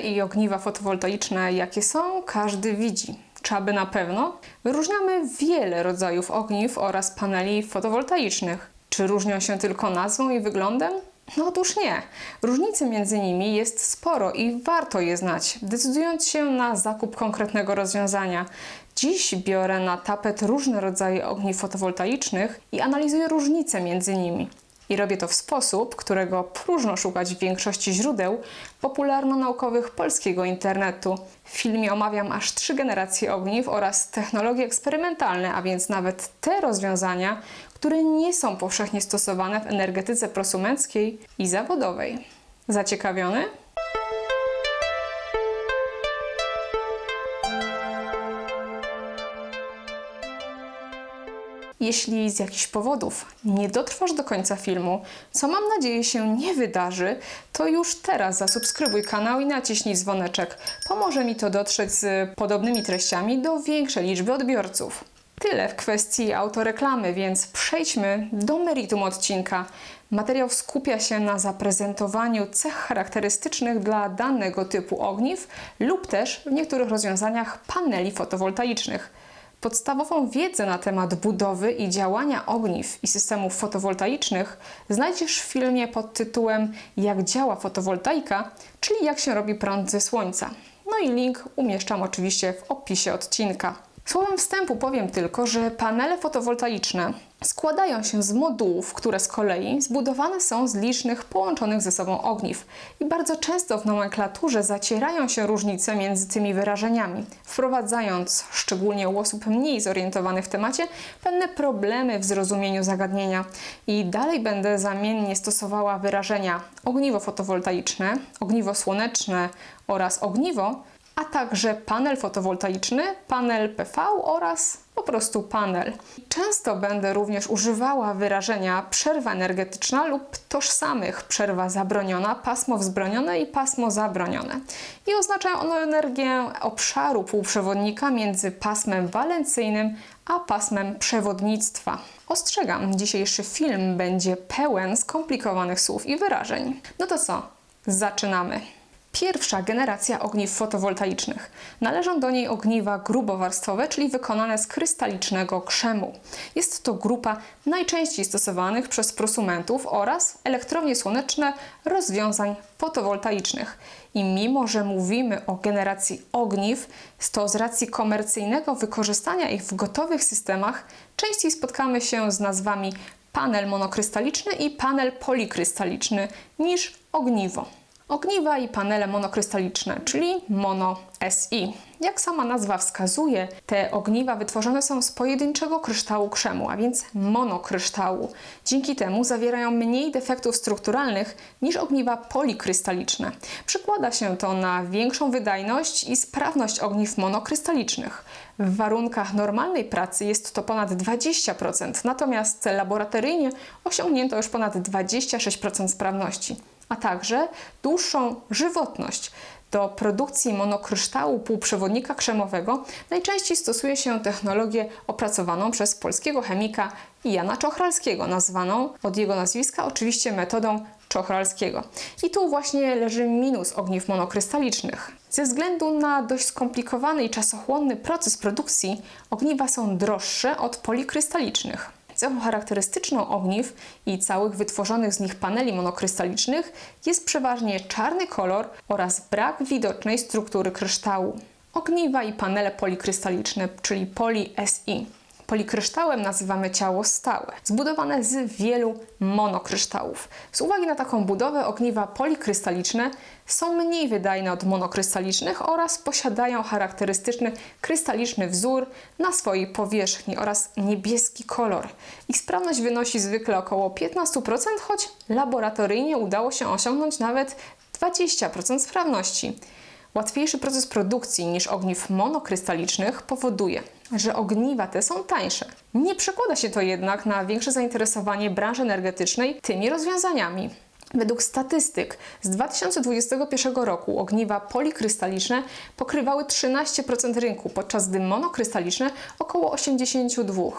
I ogniwa fotowoltaiczne, jakie są, każdy widzi. Czy aby na pewno? Wyróżniamy wiele rodzajów ogniw oraz paneli fotowoltaicznych. Czy różnią się tylko nazwą i wyglądem? No otóż nie. Różnicy między nimi jest sporo i warto je znać, decydując się na zakup konkretnego rozwiązania. Dziś biorę na tapet różne rodzaje ogniw fotowoltaicznych i analizuję różnice między nimi. I robię to w sposób, którego próżno szukać w większości źródeł popularno-naukowych polskiego internetu. W filmie omawiam aż trzy generacje ogniw oraz technologie eksperymentalne, a więc nawet te rozwiązania, które nie są powszechnie stosowane w energetyce prosumenckiej i zawodowej. Zaciekawiony? Jeśli z jakichś powodów nie dotrwasz do końca filmu, co mam nadzieję się nie wydarzy, to już teraz zasubskrybuj kanał i naciśnij dzwoneczek. Pomoże mi to dotrzeć z podobnymi treściami do większej liczby odbiorców. Tyle w kwestii autoreklamy, więc przejdźmy do meritum odcinka. Materiał skupia się na zaprezentowaniu cech charakterystycznych dla danego typu ogniw lub też w niektórych rozwiązaniach paneli fotowoltaicznych. Podstawową wiedzę na temat budowy i działania ogniw i systemów fotowoltaicznych znajdziesz w filmie pod tytułem Jak działa fotowoltaika, czyli jak się robi prąd ze słońca. No i link umieszczam oczywiście w opisie odcinka. Słowem wstępu powiem tylko, że panele fotowoltaiczne składają się z modułów, które z kolei zbudowane są z licznych połączonych ze sobą ogniw i bardzo często w nomenklaturze zacierają się różnice między tymi wyrażeniami, wprowadzając, szczególnie u osób mniej zorientowanych w temacie, pewne problemy w zrozumieniu zagadnienia. I dalej będę zamiennie stosowała wyrażenia ogniwo fotowoltaiczne, ogniwo słoneczne oraz ogniwo, a także panel fotowoltaiczny, panel PV oraz po prostu panel. Często będę również używała wyrażenia przerwa energetyczna lub tożsamych przerwa zabroniona, pasmo wzbronione i pasmo zabronione. I oznaczają one energię obszaru półprzewodnika między pasmem walencyjnym a pasmem przewodnictwa. Ostrzegam, dzisiejszy film będzie pełen skomplikowanych słów i wyrażeń. No to co? Zaczynamy. Pierwsza generacja ogniw fotowoltaicznych. Należą do niej ogniwa grubowarstwowe, czyli wykonane z krystalicznego krzemu. Jest to grupa najczęściej stosowanych przez prosumentów oraz elektrownie słoneczne rozwiązań fotowoltaicznych. I mimo, że mówimy o generacji ogniw, to z racji komercyjnego wykorzystania ich w gotowych systemach częściej spotkamy się z nazwami panel monokrystaliczny i panel polikrystaliczny niż ogniwo. Ogniwa i panele monokrystaliczne, czyli Mono-SI. Jak sama nazwa wskazuje, te ogniwa wytworzone są z pojedynczego kryształu krzemu, a więc monokryształu. Dzięki temu zawierają mniej defektów strukturalnych niż ogniwa polikrystaliczne. Przykłada się to na większą wydajność i sprawność ogniw monokrystalicznych. W warunkach normalnej pracy jest to ponad 20%, natomiast laboratoryjnie osiągnięto już ponad 26% sprawności a także dłuższą żywotność. Do produkcji monokryształu półprzewodnika krzemowego najczęściej stosuje się technologię opracowaną przez polskiego chemika Jana Czochralskiego, nazwaną od jego nazwiska oczywiście metodą Czochralskiego. I tu właśnie leży minus ogniw monokrystalicznych. Ze względu na dość skomplikowany i czasochłonny proces produkcji, ogniwa są droższe od polikrystalicznych. Cechą charakterystyczną ogniw i całych wytworzonych z nich paneli monokrystalicznych jest przeważnie czarny kolor oraz brak widocznej struktury kryształu. Ogniwa i panele polikrystaliczne, czyli poli-SI. Polikryształem nazywamy ciało stałe, zbudowane z wielu monokryształów. Z uwagi na taką budowę ogniwa polikrystaliczne są mniej wydajne od monokrystalicznych oraz posiadają charakterystyczny krystaliczny wzór na swojej powierzchni oraz niebieski kolor. Ich sprawność wynosi zwykle około 15%, choć laboratoryjnie udało się osiągnąć nawet 20% sprawności. Łatwiejszy proces produkcji niż ogniw monokrystalicznych powoduje, że ogniwa te są tańsze. Nie przekłada się to jednak na większe zainteresowanie branży energetycznej tymi rozwiązaniami. Według statystyk z 2021 roku ogniwa polikrystaliczne pokrywały 13% rynku, podczas gdy monokrystaliczne około 82%.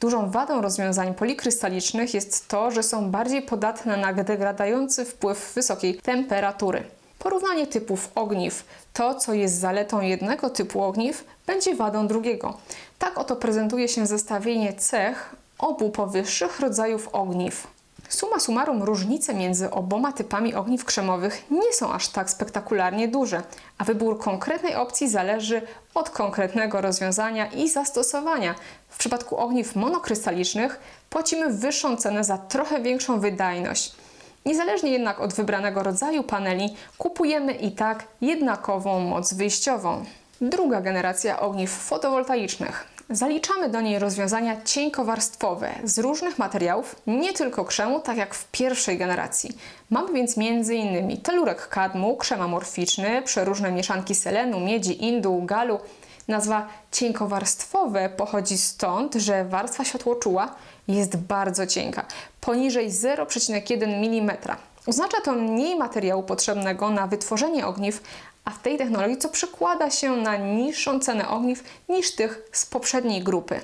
Dużą wadą rozwiązań polikrystalicznych jest to, że są bardziej podatne na degradujący wpływ wysokiej temperatury. Porównanie typów ogniw. To, co jest zaletą jednego typu ogniw, będzie wadą drugiego. Tak oto prezentuje się zestawienie cech obu powyższych rodzajów ogniw. Suma summarum różnice między oboma typami ogniw krzemowych nie są aż tak spektakularnie duże, a wybór konkretnej opcji zależy od konkretnego rozwiązania i zastosowania. W przypadku ogniw monokrystalicznych płacimy wyższą cenę za trochę większą wydajność. Niezależnie jednak od wybranego rodzaju paneli, kupujemy i tak jednakową moc wyjściową. Druga generacja ogniw fotowoltaicznych. Zaliczamy do niej rozwiązania cienkowarstwowe z różnych materiałów, nie tylko krzemu, tak jak w pierwszej generacji. Mamy więc m.in. telurek kadmu, krzem amorficzny, przeróżne mieszanki selenu, miedzi, indu, galu. Nazwa cienkowarstwowe pochodzi stąd, że warstwa światłoczuła jest bardzo cienka, poniżej 0,1 mm. Oznacza to mniej materiału potrzebnego na wytworzenie ogniw, a w tej technologii, co przekłada się na niższą cenę ogniw niż tych z poprzedniej grupy.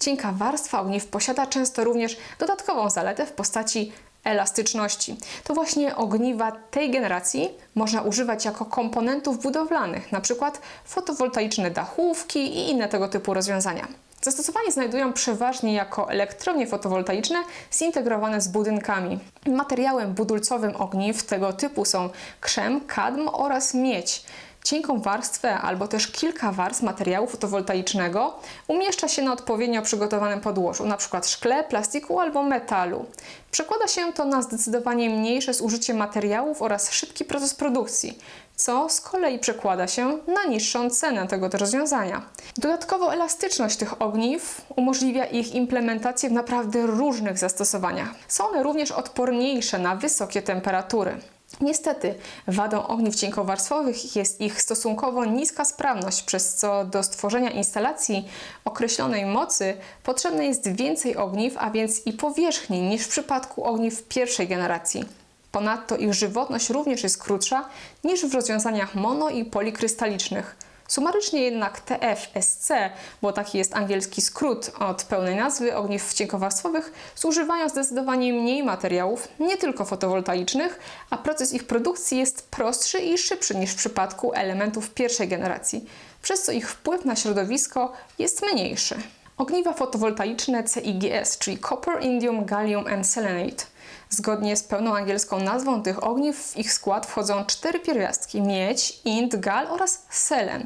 Cienka warstwa ogniw posiada często również dodatkową zaletę w postaci elastyczności. To właśnie ogniwa tej generacji można używać jako komponentów budowlanych, np. fotowoltaiczne dachówki i inne tego typu rozwiązania. Zastosowanie znajdują przeważnie jako elektrownie fotowoltaiczne zintegrowane z budynkami. Materiałem budulcowym ogniw tego typu są krzem, kadm oraz miedź. Cienką warstwę albo też kilka warstw materiału fotowoltaicznego umieszcza się na odpowiednio przygotowanym podłożu, np. szkle, plastiku albo metalu. Przekłada się to na zdecydowanie mniejsze zużycie materiałów oraz szybki proces produkcji, co z kolei przekłada się na niższą cenę tego rozwiązania. Dodatkowo elastyczność tych ogniw umożliwia ich implementację w naprawdę różnych zastosowaniach. Są one również odporniejsze na wysokie temperatury. Niestety, wadą ogniw cienkowarstwowych jest ich stosunkowo niska sprawność, przez co do stworzenia instalacji określonej mocy potrzebne jest więcej ogniw, a więc i powierzchni niż w przypadku ogniw pierwszej generacji. Ponadto ich żywotność również jest krótsza niż w rozwiązaniach mono i polikrystalicznych. Sumarycznie jednak TFSC, bo taki jest angielski skrót od pełnej nazwy ogniw cienkowarstwowych, zużywają zdecydowanie mniej materiałów, nie tylko fotowoltaicznych, a proces ich produkcji jest prostszy i szybszy niż w przypadku elementów pierwszej generacji, przez co ich wpływ na środowisko jest mniejszy. Ogniwa fotowoltaiczne CIGS, czyli Copper, Indium, Gallium and Selenate. Zgodnie z pełną angielską nazwą tych ogniw w ich skład wchodzą cztery pierwiastki: miedź, int, gal oraz selen.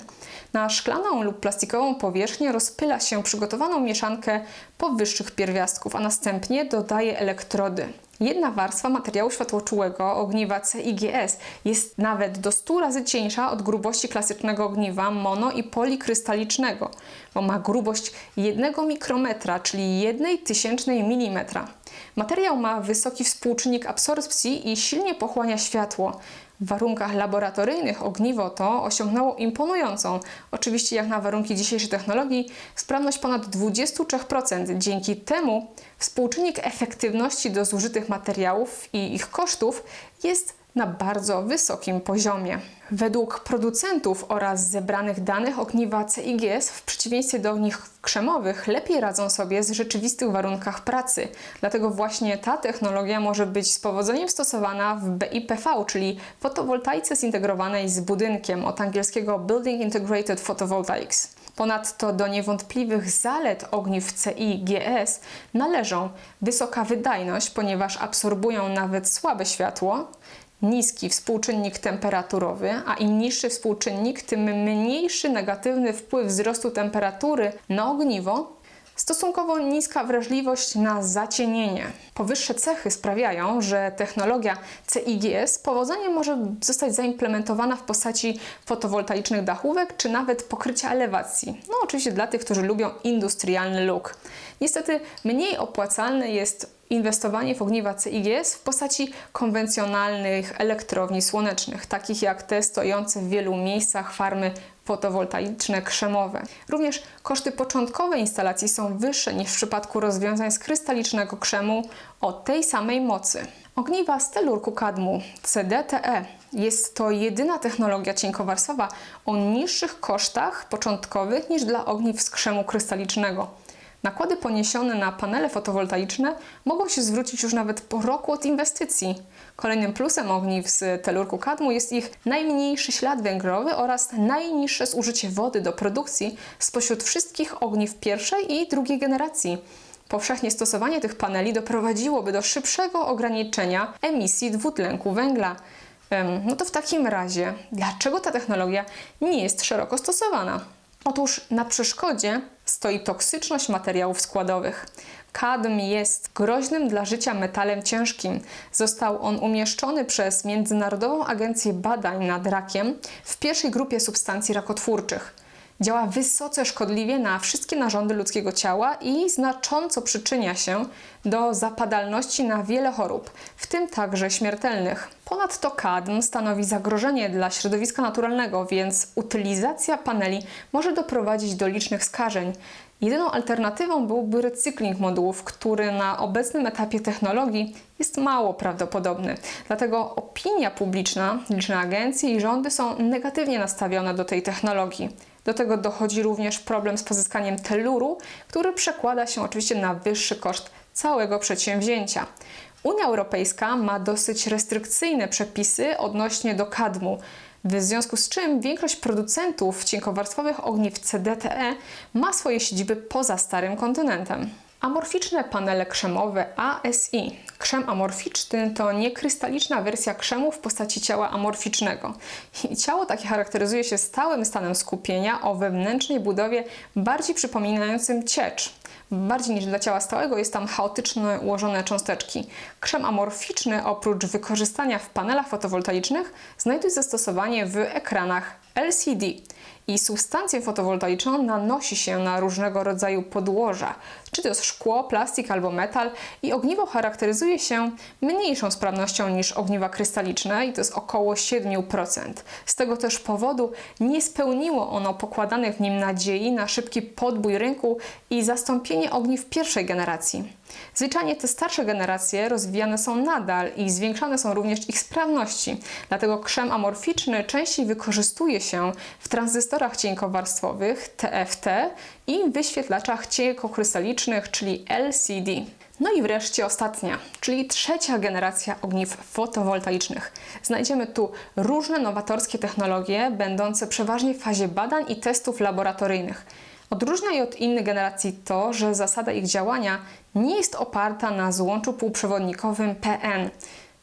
Na szklaną lub plastikową powierzchnię rozpyla się przygotowaną mieszankę powyższych pierwiastków, a następnie dodaje elektrody. Jedna warstwa materiału światłoczułego ogniwa CIGS jest nawet do 100 razy cieńsza od grubości klasycznego ogniwa mono i polikrystalicznego, bo ma grubość 1 mikrometra, czyli 1 tysięcznej milimetra. Materiał ma wysoki współczynnik absorpcji i silnie pochłania światło. W warunkach laboratoryjnych ogniwo to osiągnęło imponującą, oczywiście jak na warunki dzisiejszej technologii, sprawność ponad 23%. Dzięki temu współczynnik efektywności do zużytych materiałów i ich kosztów jest na bardzo wysokim poziomie. Według producentów oraz zebranych danych ogniwa CIGS w przeciwieństwie do ogniw krzemowych lepiej radzą sobie z rzeczywistych warunkach pracy. Dlatego właśnie ta technologia może być z powodzeniem stosowana w BIPV, czyli fotowoltaice zintegrowanej z budynkiem od angielskiego Building Integrated Photovoltaics. Ponadto do niewątpliwych zalet ogniw CIGS należą wysoka wydajność, ponieważ absorbują nawet słabe światło, niski współczynnik temperaturowy, a im niższy współczynnik, tym mniejszy negatywny wpływ wzrostu temperatury na ogniwo, stosunkowo niska wrażliwość na zacienienie. Powyższe cechy sprawiają, że technologia CIGS z powodzeniem może zostać zaimplementowana w postaci fotowoltaicznych dachówek czy nawet pokrycia elewacji. No oczywiście dla tych, którzy lubią industrialny look. Niestety mniej opłacalne jest inwestowanie w ogniwa CIGS w postaci konwencjonalnych elektrowni słonecznych, takich jak te stojące w wielu miejscach farmy fotowoltaiczne krzemowe. Również koszty początkowe instalacji są wyższe niż w przypadku rozwiązań z krystalicznego krzemu o tej samej mocy. Ogniwa z telurku kadmu CDTE jest to jedyna technologia cienkowarstwowa o niższych kosztach początkowych niż dla ogniw z krzemu krystalicznego. Nakłady poniesione na panele fotowoltaiczne mogą się zwrócić już nawet po roku od inwestycji. Kolejnym plusem ogniw z telurku kadmu jest ich najmniejszy ślad węglowy oraz najniższe zużycie wody do produkcji spośród wszystkich ogniw pierwszej i drugiej generacji. Powszechnie stosowanie tych paneli doprowadziłoby do szybszego ograniczenia emisji dwutlenku węgla. No to w takim razie, dlaczego ta technologia nie jest szeroko stosowana? Otóż na przeszkodzie stoi toksyczność materiałów składowych. Kadm jest groźnym dla życia metalem ciężkim. Został on umieszczony przez Międzynarodową Agencję Badań nad Rakiem w pierwszej grupie substancji rakotwórczych. Działa wysoce szkodliwie na wszystkie narządy ludzkiego ciała i znacząco przyczynia się do zapadalności na wiele chorób, w tym także śmiertelnych. Ponadto kadm stanowi zagrożenie dla środowiska naturalnego, więc utylizacja paneli może doprowadzić do licznych skażeń. Jedyną alternatywą byłby recykling modułów, który na obecnym etapie technologii jest mało prawdopodobny. Dlatego opinia publiczna, liczne agencje i rządy są negatywnie nastawione do tej technologii. Do tego dochodzi również problem z pozyskaniem teluru, który przekłada się oczywiście na wyższy koszt całego przedsięwzięcia. Unia Europejska ma dosyć restrykcyjne przepisy odnośnie do kadmu, w związku z czym większość producentów cienkowarstwowych ogniw CDTE ma swoje siedziby poza starym kontynentem. Amorficzne panele krzemowe ASI. Krzem amorficzny to niekrystaliczna wersja krzemu w postaci ciała amorficznego. Ciało takie charakteryzuje się stałym stanem skupienia o wewnętrznej budowie bardziej przypominającym ciecz. Bardziej niż dla ciała stałego jest tam chaotycznie ułożone cząsteczki. Krzem amorficzny oprócz wykorzystania w panelach fotowoltaicznych znajduje zastosowanie w ekranach LCD i substancję fotowoltaiczną nanosi się na różnego rodzaju podłoża, czy to jest szkło, plastik albo metal i ogniwo charakteryzuje się mniejszą sprawnością niż ogniwa krystaliczne i to jest około 7%. Z tego też powodu nie spełniło ono pokładanych w nim nadziei na szybki podbój rynku i zastąpienie ogniw pierwszej generacji. Zwyczajnie te starsze generacje rozwijane są nadal i zwiększane są również ich sprawności. Dlatego krzem amorficzny częściej wykorzystuje się w tranzystorach cienkowarstwowych TFT i wyświetlaczach cienkokrystalicznych, czyli LCD. No i wreszcie ostatnia, czyli trzecia generacja ogniw fotowoltaicznych. Znajdziemy tu różne nowatorskie technologie, będące przeważnie w fazie badań i testów laboratoryjnych. Odróżnia je od innych generacji to, że zasada ich działania nie jest oparta na złączu półprzewodnikowym PN.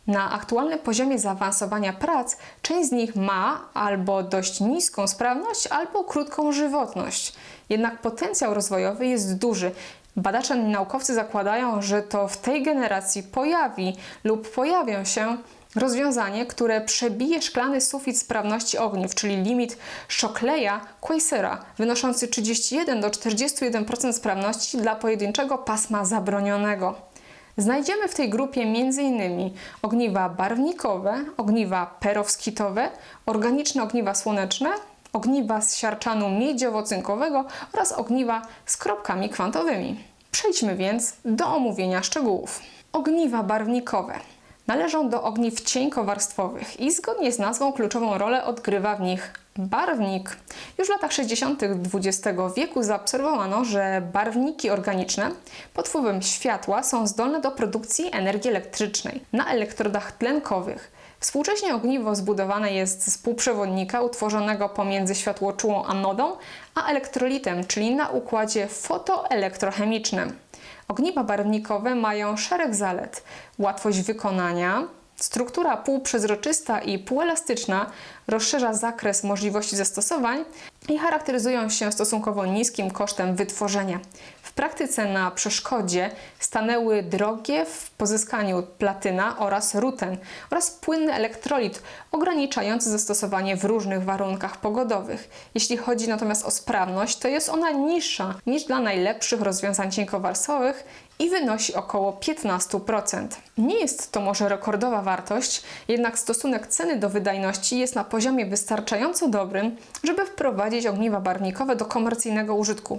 Na aktualnym poziomie zaawansowania prac część z nich ma albo dość niską sprawność, albo krótką żywotność. Jednak potencjał rozwojowy jest duży. Badacze i naukowcy zakładają, że to w tej generacji pojawi lub pojawią się rozwiązanie, które przebije szklany sufit sprawności ogniw, czyli limit Shockleya Quasera, wynoszący 31 do 41% sprawności dla pojedynczego pasma zabronionego. Znajdziemy w tej grupie m.in. ogniwa barwnikowe, ogniwa perowskitowe, organiczne ogniwa słoneczne, ogniwa z siarczanu miedziowo-cynkowego oraz ogniwa z kropkami kwantowymi. Przejdźmy więc do omówienia szczegółów. Ogniwa barwnikowe należą do ogniw cienkowarstwowych i zgodnie z nazwą kluczową rolę odgrywa w nich barwnik. Już w latach 60. XX wieku zaobserwowano, że barwniki organiczne pod wpływem światła są zdolne do produkcji energii elektrycznej na elektrodach tlenkowych. Współcześnie ogniwo zbudowane jest z półprzewodnika utworzonego pomiędzy światłoczułą anodą a elektrolitem, czyli na układzie fotoelektrochemicznym. Ogniwa barwnikowe mają szereg zalet: łatwość wykonania, struktura półprzezroczysta i półelastyczna rozszerza zakres możliwości zastosowań i charakteryzują się stosunkowo niskim kosztem wytworzenia. W praktyce na przeszkodzie stanęły drogie w pozyskaniu platyna oraz ruten oraz płynny elektrolit ograniczający zastosowanie w różnych warunkach pogodowych. Jeśli chodzi natomiast o sprawność, to jest ona niższa niż dla najlepszych rozwiązań cienkowarstwowych i wynosi około 15%. Nie jest to może rekordowa wartość, jednak stosunek ceny do wydajności jest na poziomie wystarczająco dobrym, żeby wprowadzić ogniwa barwnikowe do komercyjnego użytku.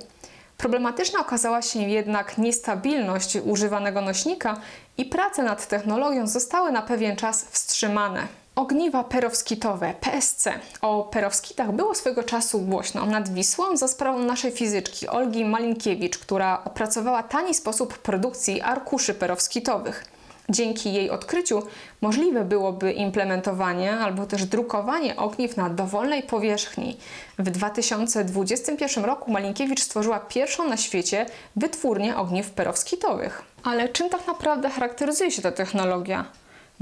Problematyczna okazała się jednak niestabilność używanego nośnika i prace nad technologią zostały na pewien czas wstrzymane. Ogniwa perowskitowe, PSC. O perowskitach było swego czasu głośno nad Wisłą za sprawą naszej fizyczki Olgi Malinkiewicz, która opracowała tani sposób produkcji arkuszy perowskitowych. Dzięki jej odkryciu możliwe byłoby implementowanie albo też drukowanie ogniw na dowolnej powierzchni. W 2021 roku Malinkiewicz stworzyła pierwszą na świecie wytwórnię ogniw perowskitowych. Ale czym tak naprawdę charakteryzuje się ta technologia?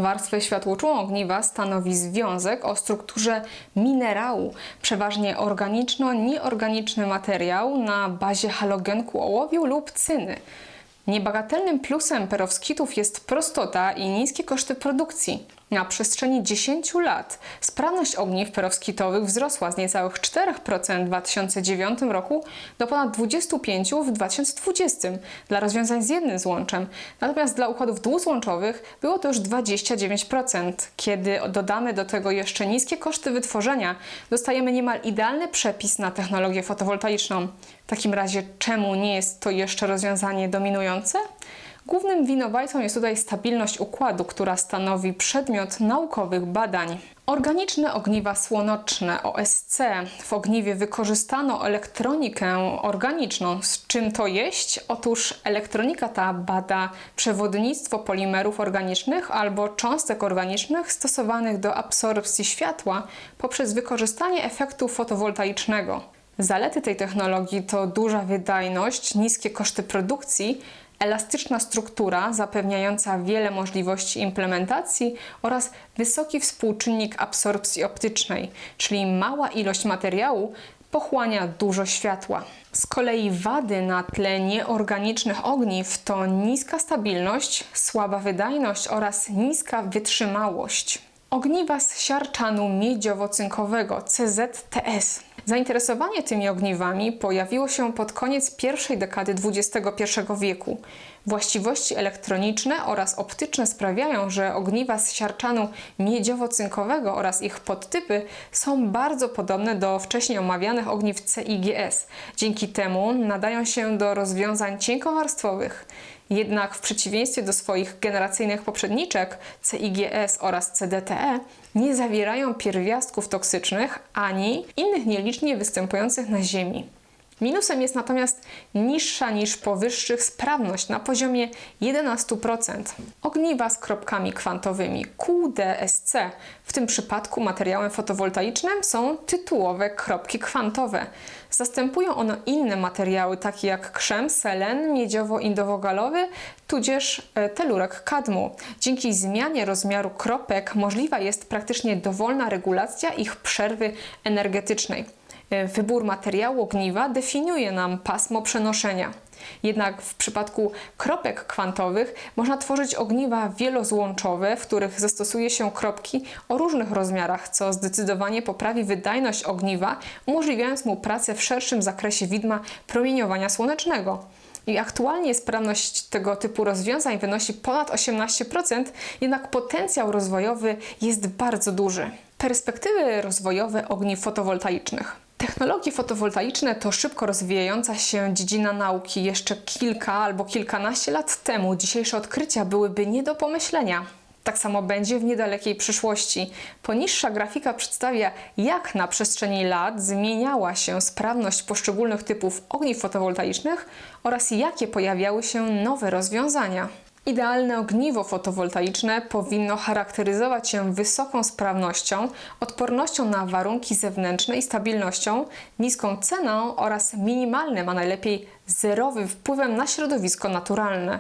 Warstwę światłoczułą ogniwa stanowi związek o strukturze minerału, przeważnie organiczno-nieorganiczny materiał na bazie halogenku ołowiu lub cyny. Niebagatelnym plusem perowskitów jest prostota i niskie koszty produkcji. Na przestrzeni 10 lat sprawność ogniw perowskitowych wzrosła z niecałych 4% w 2009 roku do ponad 25% w 2020 dla rozwiązań z jednym złączem. Natomiast dla układów dwuzłączowych było to już 29%. Kiedy dodamy do tego jeszcze niskie koszty wytworzenia, dostajemy niemal idealny przepis na technologię fotowoltaiczną. W takim razie czemu nie jest to jeszcze rozwiązanie dominujące? Głównym winowajcą jest tutaj stabilność układu, która stanowi przedmiot naukowych badań. Organiczne ogniwa słonoczne OSC. W ogniwie wykorzystano elektronikę organiczną. Z czym to jeść? Otóż elektronika ta bada przewodnictwo polimerów organicznych albo cząstek organicznych stosowanych do absorpcji światła poprzez wykorzystanie efektu fotowoltaicznego. Zalety tej technologii to duża wydajność, niskie koszty produkcji, elastyczna struktura zapewniająca wiele możliwości implementacji oraz wysoki współczynnik absorpcji optycznej, czyli mała ilość materiału pochłania dużo światła. Z kolei wady na tle nieorganicznych ogniw to niska stabilność, słaba wydajność oraz niska wytrzymałość. Ogniwa z siarczanu miedziowo-cynkowego CZTS Zainteresowanie tymi ogniwami pojawiło się pod koniec pierwszej dekady XXI wieku. Właściwości elektroniczne oraz optyczne sprawiają, że ogniwa z siarczanu miedziowo-cynkowego oraz ich podtypy są bardzo podobne do wcześniej omawianych ogniw CIGS. Dzięki temu nadają się do rozwiązań cienkowarstwowych. Jednak w przeciwieństwie do swoich generacyjnych poprzedniczek CIGS oraz CDTE nie zawierają pierwiastków toksycznych ani innych nielicznie występujących na Ziemi. Minusem jest natomiast niższa niż powyższych sprawność na poziomie 11%. Ogniwa z kropkami kwantowymi QDSC, w tym przypadku materiałem fotowoltaicznym są tytułowe kropki kwantowe. Zastępują one inne materiały takie jak krzem, selen miedziowo-indowogalowy, tudzież e, telurek kadmu. Dzięki zmianie rozmiaru kropek możliwa jest praktycznie dowolna regulacja ich przerwy energetycznej. E, wybór materiału ogniwa definiuje nam pasmo przenoszenia. Jednak w przypadku kropek kwantowych można tworzyć ogniwa wielozłączowe, w których zastosuje się kropki o różnych rozmiarach, co zdecydowanie poprawi wydajność ogniwa, umożliwiając mu pracę w szerszym zakresie widma promieniowania słonecznego. I aktualnie sprawność tego typu rozwiązań wynosi ponad 18%, jednak potencjał rozwojowy jest bardzo duży. Perspektywy rozwojowe ogniw fotowoltaicznych. Technologie fotowoltaiczne to szybko rozwijająca się dziedzina nauki. Jeszcze kilka albo kilkanaście lat temu dzisiejsze odkrycia byłyby nie do pomyślenia. Tak samo będzie w niedalekiej przyszłości. Poniższa grafika przedstawia, jak na przestrzeni lat zmieniała się sprawność poszczególnych typów ogniw fotowoltaicznych oraz jakie pojawiały się nowe rozwiązania. Idealne ogniwo fotowoltaiczne powinno charakteryzować się wysoką sprawnością, odpornością na warunki zewnętrzne i stabilnością, niską ceną oraz minimalnym, a najlepiej zerowym wpływem na środowisko naturalne.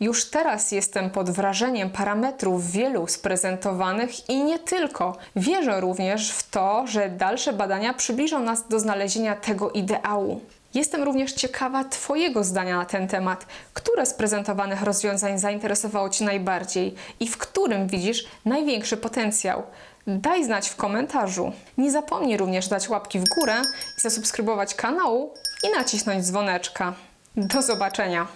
Już teraz jestem pod wrażeniem parametrów wielu sprezentowanych i nie tylko. Wierzę również w to, że dalsze badania przybliżą nas do znalezienia tego ideału. Jestem również ciekawa Twojego zdania na ten temat. Które z prezentowanych rozwiązań zainteresowało Cię najbardziej i w którym widzisz największy potencjał? Daj znać w komentarzu. Nie zapomnij również dać łapki w górę i zasubskrybować kanału i nacisnąć dzwoneczka. Do zobaczenia!